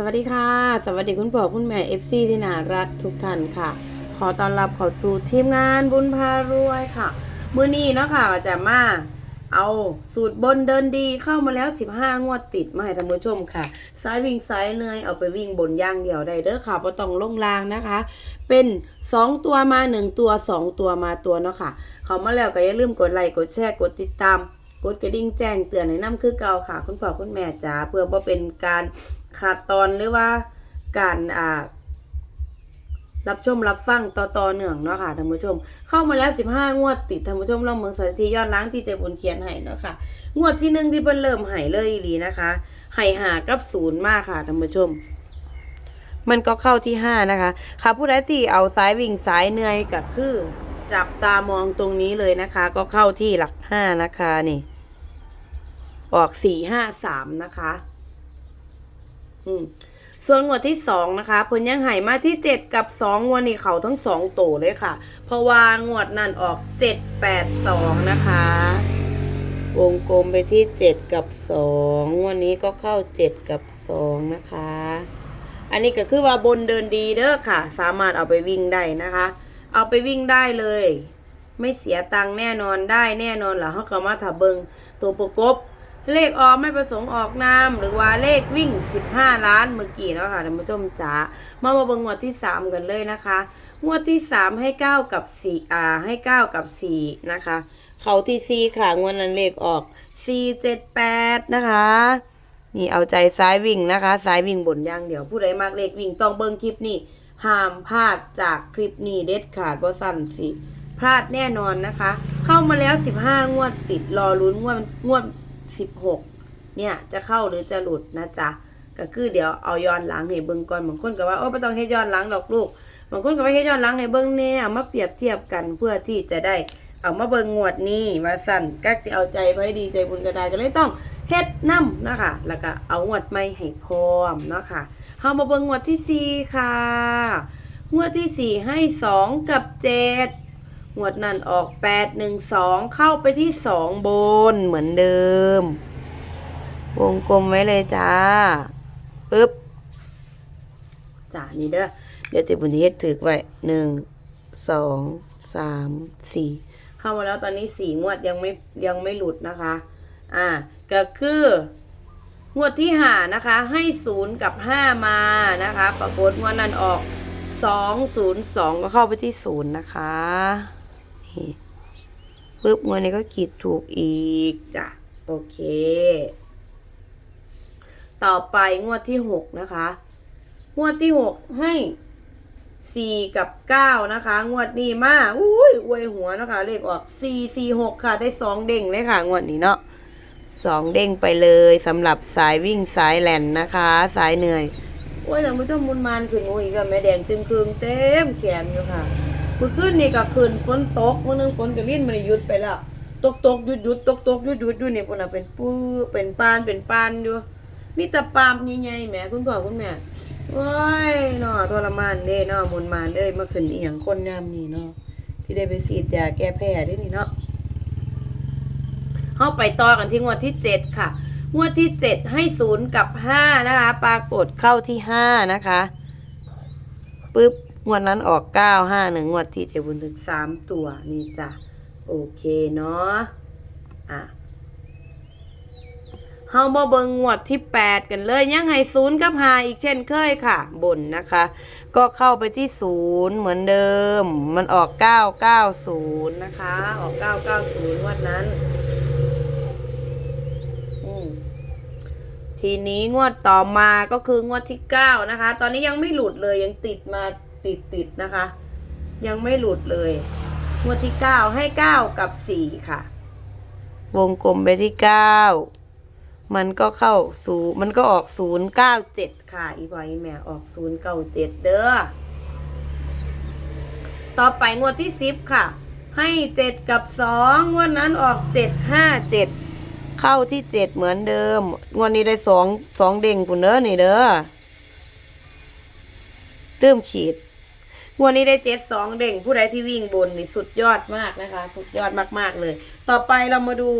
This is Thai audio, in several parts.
สวัสดีค่ะ สวัสดีคุณพ่อคุณแม่เอฟซีที่น่ารักทุกท่านค่ะ ขอต้อนรับเข้าสู่ทีมงานบุญพารวยค่ะมื้อนี้เนาะค่ะก็จะมา เอาสูตรบนเดินดีเข้ามาแล้ว 15 งวดติดมาให้ท่านผู้ชมค่ะสายวิ่งสายเนื่อยเอาไปวิ่งบนย่างเดียวได้เด้อค่ะบ่ต้องลงรางนะคะ เป็น 2 ตัวมา 1 ตัว 2 ตัวมาตัวเนาะค่ะ เขามาแล้วก็อย่าลืมกดไลค์กดแชร์กดติดตามกดกระดิ่งแจ้งเตือนให้น้ำคือเก่าค่ะ คุณพ่อคุณแม่จ๋าเพื่อบ่เป็นการ ขาดตอนหรือว่าการอ่ารับชมรับฟังต่อต่อเนื่องเนาะค่ะท่านผู้ชม เข้ามาแล้ว15งวดติดท่านผู้ชมลองเมืองสถิติยอดล้างที่ใจบุญเขียนให้เนาะค่ะ งวดที่หนึ่งที่เพิ่นเริ่มให้เลยอีหลีนะคะให้หากับศูนย์มากค่ะท่านผู้ชม มันก็เข้าที่ห้านะคะ ค่ะผู้ใดที่เอาสายวิ่งสายเหนื่อยก็คือ จับตามองตรงนี้เลยนะคะ ก็เข้าที่หลักห้านะคะนี่ ออกสี่ห้าสามนะคะ ส่วนงวดที่สองนะคะเพนยังไห่มาที่เจ็ดกับสองงวดนี้เขาทั้งสองโตเลยค่ะ เพราะว่างวดนั่นออกเจ็ดแปดสองนะคะ วงกลมไปที่เจ็ดกับสองงวันนี้ก็เข้าเจ็ดกับสองนะคะ อันนี้ก็คือว่าบนเดินดีเด้อค่ะ สามารถเอาไปวิ่งได้นะคะ เอาไปวิ่งได้เลย ไม่เสียตังค์แน่นอนได้แน่นอนเหรอเขาก็มาถับเบิงตัวประกบ เลขออกไม่ประสงค์ออกนามหรือว่าเลขวิ่ง 15 ล้านเมื่อกี้เนาะค่ะท่านผู้ชมจ๋ามามาเบิ่งงวดที่ 3 กันเลยนะคะ งวดที่ 3 ให้ 9 กับ4อ่าให้ 9 กับ 4 นะคะ เขาที่ 4 ค่ะงวดนั้นเลขออก 4 7 8 นะคะ นี่เอาใจซ้ายวิ่งนะคะซ้ายวิ่งบนอย่างเดียวผู้ใดมากเลขวิ่งต้องเบิ่งคลิปนี้ห้ามพลาดจากคลิปนี้เด็ดขาดเพราะสั้นสิพลาดแน่นอนนะคะ เข้ามาแล้ว 15 งวดติดรอลุ้นงวดงวด 16เนี่ยจะเข้าหรือจะหลุดนะจ๊ะก็คือเดี๋ยวเอาย้อนหลังให้เบิ่งก่อนบางคนก็ว่าโอ้ไม่ต้องให้ย้อนหลังดอกลูกบางคนก็ว่าให้ย้อนหลังให้เบิ่งแน่เอามาเปรียบเทียบกันเพื่อที่จะได้เอามาเบิ่งงวดนี้ว่าสั่นก็จะเอาใจไว้ดีใจบุญกระไดก็เลยต้องเฮ็ดน้ำนะคะแล้วก็เอางวดไม่ให้พร้อมเนาะค่ะเฮามาเบิ่งงวดที่สี่ค่ะ งวดที่สี่ให้สองกับเจ็ด งวดนั้นออกแปดหนึ่งสองเข้าไปที่สองบนเหมือนเดิม วงกลมไว้เลยจ้าปึ๊บจ้านี่เด้อเดี๋ยวเจะบุญเฮ็ดถือไว้หนึ่งสองสามสี่เข้ามาแล้วตอนนี้สี่งวดยังไม่ยังไม่หลุดนะคะ อ่าก็คืองวดที่หานะคะ ให้ศูนย์กับห้ามานะคะ ปรากฏงวดนั้นออกสองศูนย์สองก็เข้าไปที่ศูนย์นะคะ ปึ๊บงวดนี้ก็ขีดถูกอีกจ้ะโอเค ต่อไปงวดที่หกนะคะ งวดที่หกให้สี่กับเก้านะคะ งวดนี้มาอุ้ยอวยหัวนะคะ เลขออกสี่สี่หกค่ะ ได้สองเด้งเลยค่ะ งวดนี้เนาะสองเด้งไปเลยสำหรับสายวิ่งสายแลนนะคะ สายเหนื่อยโอ้ยแต่มือเจ้ามุนมานขึ้นงูอีกกับแม่แดงจึงคืงเต็มแขนอยู่ค่ะ เมื่อคืนนี่ก็คืนฝนตกเมื่อนึงฝนก็ลิ้นมันหยุดไปแล้ว ตกตกหยุดหยุดตกตกหยุดหยุดอยู่นี่พุ่นน่ะเป็นปื้อเป็นปานเป็นปานอยู่มีแต่ปามใหญ่ๆแหมคุณพ่อคุณแม่โอ้ยเนาะทรมานเด้เนาะมุนมานเอ้ยมาขึ้นอีหยังคนยามนี้เนาะที่ได้ไปฉีดยาแก้แพ้เด้นี่เนาะเฮาไปต่อกันที่งวดที่เจ็ดค่ะ งวดที่เจ็ดให้ศูนย์กับห้านะคะ ปรากฏเข้าที่ห้านะคะปึ๊บ งวดนั้นออกเก้าห้าหนึ่งงวดที่เจบุญถึงสามตัวนี่จ้ะโอเคเนาะอะเฮามาเบิงงวดที่ 8 กันเลยยังให้ศูนย์กับหาอีกเช่นเคยค่ะ บนนะคะ ก็เข้าไปที่ศูนย์เหมือนเดิม มันออก 990 นะคะ ออก 990งวันนั้น ทีนี้งวดต่อมาก็คืองวดที่ 9 นะคะ ตอนนี้ยังไม่หลุดเลยยังติดมา ติดติดๆนะคะ ยังไม่หลุดเลยงวดที่9ให้9กับ4ค่ะ วงกลมไปที่9มันก็เข้าศูนย์มันก็ออกศูนย์เก้าเจ็ดค่ะ อีพออีแม่ออกศูนย์เก้าเจ็ดเด้อต่อไปงวดที่สิบค่ะ ให้เจ็ดกับสองงวดนั้นออกเจ็ดห้าเจ็ดเข้าที่เจ็ดเหมือนเดิมงวดนี้ได้สองสองเด้งปุ่นเด้อนี่เด้อเริ่มขีด วดนี้ได้เจ็ดสองเด้งผู้ใดที่วิ่งบนนี่สุดยอดมากนะคะ สุดยอดมาก ๆ เลย ต่อไปเรามาดู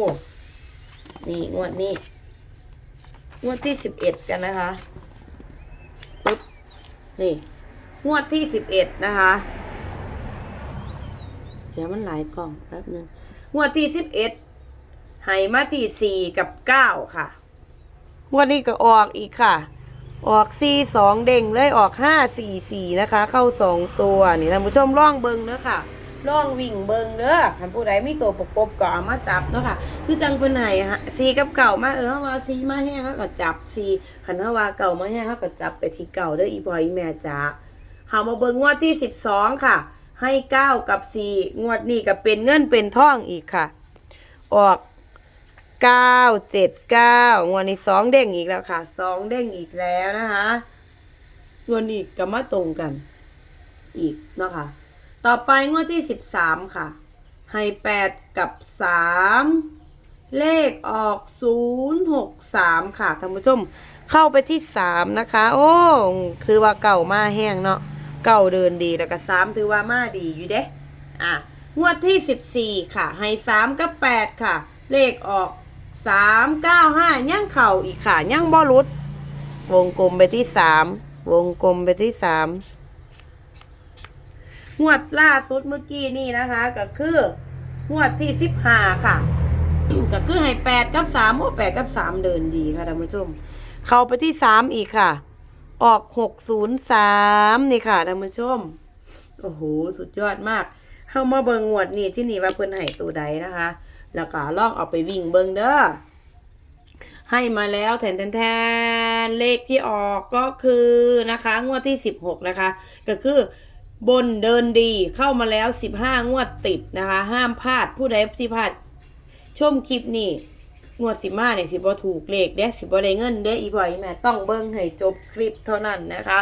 นี่งวดนี้ งวดที่สิบเอ็ดกันนะคะปึ๊บนี่ งวดที่สิบเอ็ดนะคะ เดี๋ยวมันหลายกล่องแป๊บนึงงวดที่สิบเอ็ดให้มาที่สี่กับเก้าค่ะ งวดนี้ก็ออกอีกค่ะ ออกสี่สองเด้งเลยออกห้าสี่สี่นะคะ เข้าสองตัวนี่ท่านผู้ชมล่องเบิงเด้อค่ะล่องวิ่งเบิงเด้อท่านผู้ใดมีตัวประกบก็เอามาจับเนาะค่ะ คือจังเพิ่นให้ฮะสีกับเก่ามาเออว่าสีมาแห้งเขาก็จับสีคันเฮาว่าเก่ามาแห้งเขาก็จับไปที่เก่าเด้ออีพออีแม่จ๋าเฮามาเบิงงวดที่สิบสองค่ะ ให้เก้ากับสี่งวดนี้ก็เป็นเงินเป็นทองอีกค่ะ ออก เก้าเจ็ดเก้างวดนี้สองเด้งอีกแล้วค่ะสองเด้งอีกแล้วนะคะงวดนี้ก็มาตรงกัน อีกเนาะค่ะต่อไปงวดที่สิบสามค่ะ ให้แปดกับสามเลขออกศูนย์หกสามค่ะท่านผู้ชมเข้าไปที่สามนะคะ โอ้คือว่าเก่ามาแห้งเนาะเก่าเดินดีแล้วก็สามถือว่ามาดีอยู่เด้อะงวดที่สิบสี่ค่ะ ให้สามกับแปดค่ะ เลขออก สามเก้าห้าย่างเข่าอีกค่ะย่างบอลุด วงกลมไปที่สามวงกลมไปที่สามงวดล่าสุดเมื่อกี้นี่นะคะ ก็คืองวดที่สิบห้าค่ะ ก็คือให้แปดกับสามโอ้แปดกับสามเดินดีค่ะท่านผู้ชม เข้าไปที่สามอีกค่ะ ออกหกศูนย์สามนี่ค่ะท่านผู้ชม โอ้โห สุดยอดมาก เข้ามาเบิงงวดนี้ที่นี่ว่าเพิ่นให้ตัวใดนะคะ แล้วก็ลองเอาไปวิ่งเบิงเด้อให้มาแล้วแทนแทนแทนเลขที่ออกก็คือนะคะ งวดที่สิบหกนะคะ ก็คือบนเดินดีเข้ามาแล้วสิบห้างวดติดนะคะ ห้ามพลาดผู้ใดที่พลาดชมคลิปนี้งวดสิมาเนี่ยสิบ่ถูกเลขเด้สิบ่ได้เงินเด้อีพ่ออีแม่ต้องเบิ่งให้จบคลิปเท่านั้นนะคะ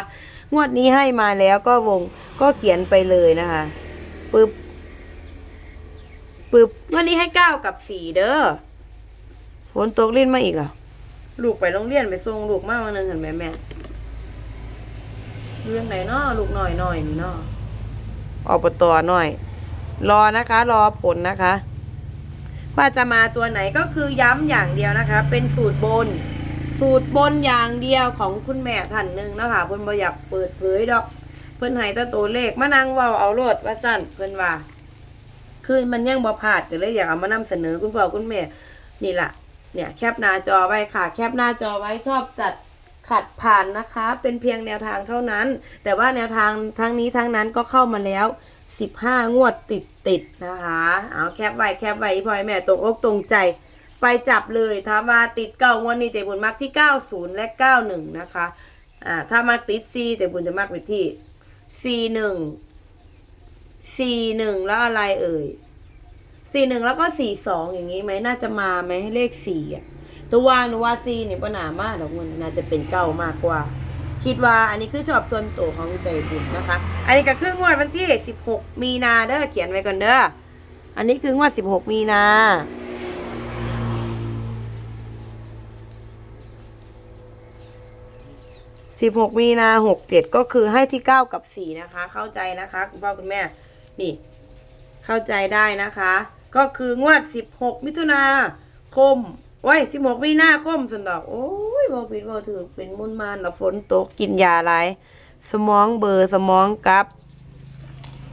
งวดนี้ให้มาแล้วก็วงก็เขียนไปเลยนะคะปึ๊บ ปึ๊บงวดนี้ให้เก้ากับสี่เด้อฝนตกลิ้นมาอีกเหรอลูกไปโรงเรียนไปส่งลูกมาวันหนึงเห็นไหมแม่เรื่องไหนเนาะลูกหน่อยหน่อยนี่เนาะออกปตอหน่อย รอนะคะ รอผลนะคะ ว่าจะมาตัวไหนก็คือย้ำอย่างเดียวนะคะ เป็นสูตรบน สูตรบนอย่างเดียวของคุณแม่ท่านหนึ่งนะคะเพิ่นบ่อยากเปิดเผยดอก เพิ่นให้แตตัวเลขมานั่งเว้าเอาโลดว่าสั่นเพิ่นว่า คือมันยังบ่พลาดก็เลยอยากเอามานำเสนอคุณพ่อคุณแม่นี่ล่ะ เนี่ยแคปหน้าจอไว้ค่ะ แคปหน้าจอไว้ชอบจัดขัดผ่านนะคะ เป็นเพียงแนวทางเท่านั้น แต่ว่าแนวทางทั้งนี้ทั้งนั้นก็เข้ามาแล้ว 15 งวดติดติดๆนะคะ เอาแคปไว้แคปไว้พ่อยแม่ตรงอกตรงใจ ไปจับเลยถ้ามาติดเก้างวดนี้เจบุญมักที่ 90 และ 91 นะคะอ่าถ้ามาติด C เจบุญจะมักไปที่ C1 C1 แล้วอะไรเอ่ย C1 แล้วก็ C2 องอย่างนี้ไหมน่าจะมาไหมเลข4อะตัววางหนูว่า C นี่ปัญหามากดอกมันน่าจะเป็นเก้ามากกว่า คิดว่าอันนี้คือชอบส่วนตัวของใจบุญนะคะ อันนี้ก็คืองวดวันที่16มีนาเด้อเขียนไว้ก่อนเด้ออันนี้คืองวด16มีนา16มีนา67ก็คือให้ที่9กับ4นะคะ เข้าใจนะคะ คุณพ่อคุณแม่ นี่ เข้าใจได้นะคะ ก็คืองวด 16 มิถุนาคมโอ้ย16มีนาคมสันดอก โอ้ยบ่ผิดบ่ถือเป็นมุนมานแล้วฝนตกกินยาอะไร สมองเบอร์สมองกับ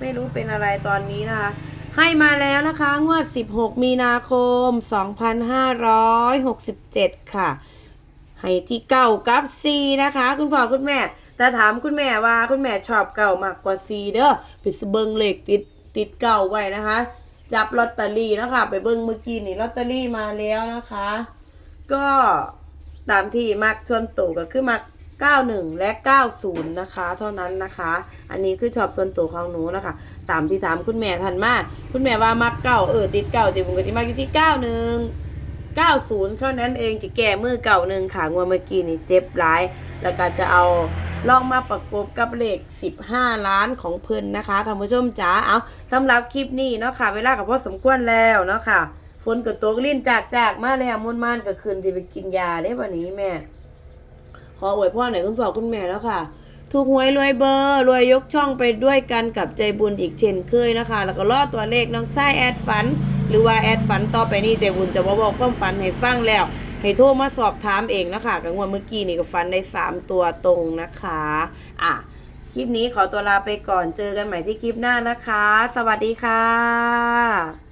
ไม่รู้เป็นอะไรตอนนี้นะคะ ให้มาแล้วนะคะ งวด 16 มีนาคม 2567 ค่ะให้ที่เก้ากับซีนะคะ คุณพ่อคุณแม่ จะถามคุณแม่ว่าคุณแม่ชอบเก่ามากกว่าซีเด้อไปเบิงเลขติดติดเก่าไว้นะคะ จับลอตเตอรี่นะคะ ไปเบิงเมื่อกี้นี่ลอตเตอรี่มาแล้วนะคะ ก็ตามที่มักชวนตู่ก็คือมัก91 และ 90 นะคะ เท่านั้นนะคะ อันนี้คือชอบส่วนตัวของหนูนะคะ ตามที่ถามคุณแม่ทันมาก คุณแม่ว่ามักเก่าเออติดเก่าติดบุญกันที่มากอยู่ที่ 91 90 เท่านั้นเองจะแก้มือเก่าหนึ่งค่ะงวเมื่อกี้นี่เจ็บร้าย แล้วก็จะเอา ลองมาประกบกับเลข 15 ล้านของเพิ่นนะคะท่านผู้ชมจ๋าเอาสำหรับคลิปนี้เนาะค่ะ เวลากับพ่อสมควรแล้วเนาะค่ะฝนก็ตกลิ้นจากจากมาแล้วมุนมานก็คืนที่ไปกินยาได้วันนี้แม่ ขออวยพ่อหน่อยคุณพ่อคุณแม่แล้วค่ะถูกหวยรวยเบอร์รวยยกช่องไปด้วยกันกับใจบุญอีกเช่นเคยนะคะ แล้วก็รอดตัวเลขน้องไส้แอดฝัน หรือว่าแอดฝันต่อไปนี่ใจบุญจะบอกความฝันให้ฟังแล้ว ให้โทรมาสอบถามเองนะคะกับงวดเมื่อกี้นี่ก็ฟันได้ 3 ตัวตรงนะคะ อะ คลิปนี้ขอตัวลาไปก่อนเจอกันใหม่ที่คลิปหน้านะคะ สวัสดีค่ะ